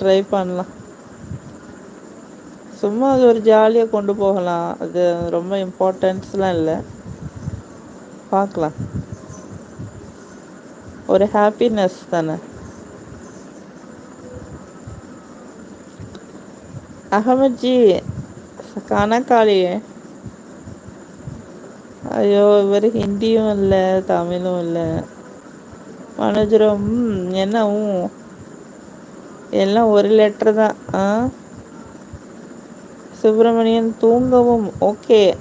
Try பண்ணலாம். சும்மா அது ஒரு ஜாலியா கொண்டு போகலாம். அது ரொம்ப இம்பார்ட்டன்ஸ்லாம் இல்ல. பார்க்கலாம். ஒரு ஹாப்பினஸ் தானே. அகமத்ஜி கணக்காளியே ஐயோ இவரு ஹிந்தியும் இல்ல தமிழும் இல்ல. மனோஜரும் என்னவும் எல்லாம் ஒரு லெட்ரு தான். ஆ? சுப்பிரமணியன் தூங்கவும். ஓகே.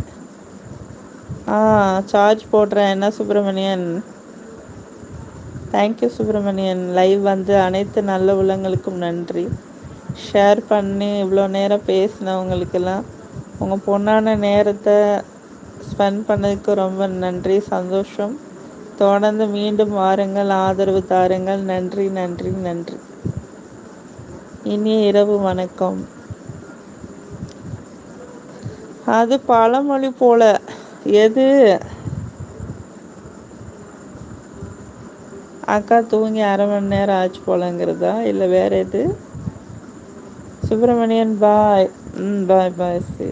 ஆ சார்ஜ் போடுறேன். என்ன சுப்பிரமணியன்? தேங்க்யூ சுப்பிரமணியன். லைவ் வந்து அனைத்து நல்ல உள்ளங்களுக்கும் நன்றி. ஷேர் பண்ணி இவ்வளோ நேரம் பேசினவங்களுக்கெல்லாம் உங்கள் பொண்ணான நேரத்தை ஸ்பெண்ட் பண்ணதுக்கு ரொம்ப நன்றி. சந்தோஷம். தொடர்ந்து மீண்டும் வாருங்கள். ஆதரவு தாருங்கள். நன்றி நன்றி நன்றி. இனிய இரவு வணக்கம். அது பழமொழி போல எது? அக்கா தூங்கி அரை மணி நேரம் ஆச்சு போலங்கிறதா? இல்ல வேற எது? சுப்பிரமணியன் பாய் ம் பாய் பாய் சி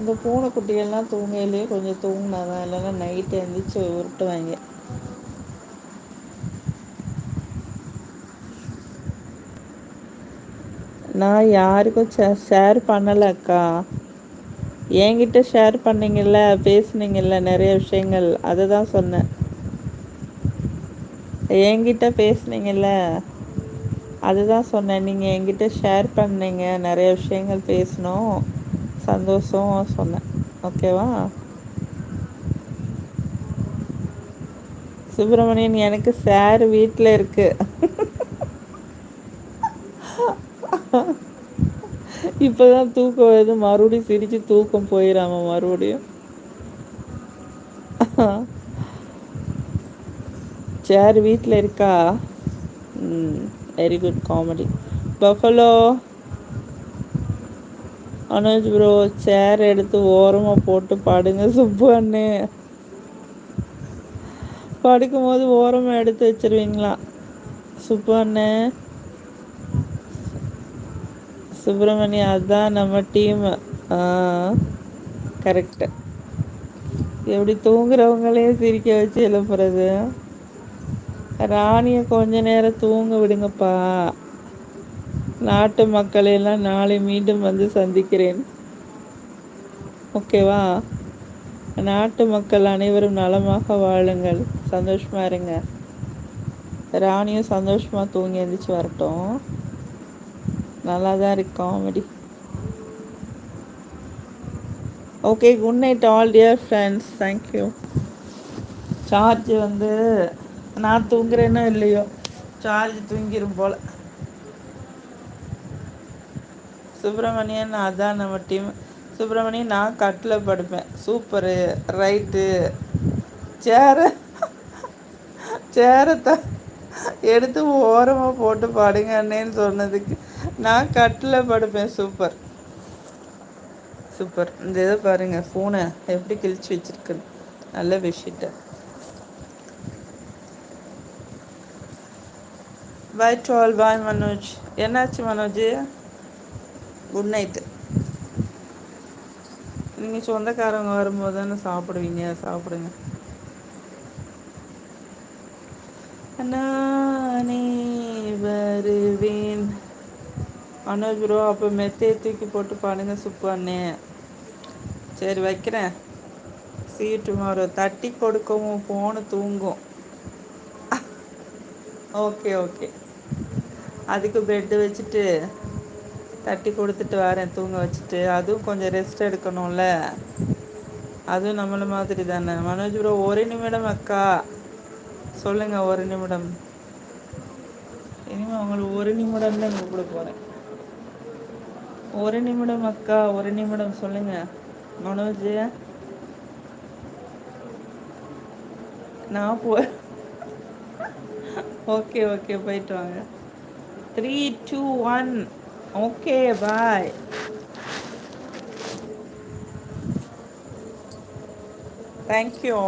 இந்த பூனை குட்டிகள்லா தூங்கையிலே தூங்கினா தான் இல்லைன்னா நைட்டு எழுந்திரிச்சு உருட்டுவாங்க. நான் யாருக்கும் ஷேர் பண்ணலக்கா என்கிட்ட ஷேர் பண்ணீங்கல்ல பேசுனீங்கல்ல நிறைய விஷயங்கள் அதுதான் சொன்னேன். என்கிட்ட பேசுனீங்கல்ல அதுதான் சொன்னேன். நீங்கள் என்கிட்ட ஷேர் பண்ணீங்க நிறைய விஷயங்கள் பேசணும். சந்தோஷம் சொன்னேன் ஓகேவா சுப்பிரமணியன் எனக்கு சேரு வீட்டில் இருக்கு இப்போதான் தூக்கம் வருது மறுபடியும் சிரிச்சு தூக்கம் போயிடாம மறுபடியும் சேரு வீட்டில் இருக்கா ம் very good comedy buffalo Anuj bro chair எடுத்து ஓரமாக போட்டு படுங்க சுப்பு அண்ணு. படுக்கும்போது ஓரமாக எடுத்து வச்சிருவீங்களா? சுப்பு அண்ணே. சுப்பிரமணிய அதுதான் நம்ம டீம் கரெக்டு எப்படி தூங்குறவங்களையும் தூங்குறவங்களே சிரிக்க வச்சு எழுப்புறது? ராணியை கொஞ்ச நேரம் தூங்க விடுங்கப்பா. நாட்டு மக்களையெல்லாம் நாளை மீண்டும் வந்து சந்திக்கிறேன். ஓகேவா? நாட்டு மக்கள் அனைவரும் நலமாக வாழுங்கள். சந்தோஷமாக இருங்க. ராணியும் சந்தோஷமாக தூங்கி எழுந்திரிச்சு வரட்டும். நல்லா தான் இருக்கு comedy okay good night all dear friends thank you charge வந்து நான் தூங்குறேனோ இல்லையோ சார்ஜ் தூங்கிடும் போல். சுப்பிரமணியன் அதான் நம்ம டீம் சுப்பிரமணியன் நான் கட்டில் படுப்பேன். சூப்பரு ரைட்டு சேர சேரத்தை எடுத்து ஓரமாக போட்டு படுங்க அண்ணேன்னு சொன்னதுக்கு. நான் கட்டில் படுப்பேன். சூப்பர் சூப்பர் இந்த இதை பாருங்க ஃபோனை எப்படி கிழிச்சு வச்சிருக்குன்னு. நல்ல விஷயத்தை bye to all bye Manoj என்னாச்சு மனோஜ் குட் நைட்டு நீங்க சொந்தக்காரவங்க வரும்போது தானே சாப்பிடுவீங்க? சாப்பிடுங்க. நானே வருவேன். மனோஜ் ப்ரோ அப்போ மெத்தையை தூக்கி போட்டு பாடுங்க சுப்பு அண்ணே. சரி வைக்கிறேன். சீ யூ டுமாரோ தட்டி கொடுக்கவும் ஃபோனு தூங்கும். ஓகே ஓகே அதுக்கு பெட்டு வச்சுட்டு தட்டி கொடுத்துட்டு வரேன் தூங்க வச்சுட்டு. அதுவும் கொஞ்சம் ரெஸ்ட் எடுக்கணும்ல. அதுவும் நம்மளை மாதிரி தானே. மனோஜ் ப்ரோ ஒரு நிமிடம் அக்கா. சொல்லுங்கள் ஒரு நிமிடம். இனிமேல் உங்கள ஒரு நிமிடம் தான் கூப்பிட போகிறேன் ஒரு நிமிடம் அக்கா ஒரு நிமிடம் சொல்லுங்கள் மனோஜ். நான் போ ஓகே ஓகே போயிட்டு வாங்க. Three two one okay bye thank you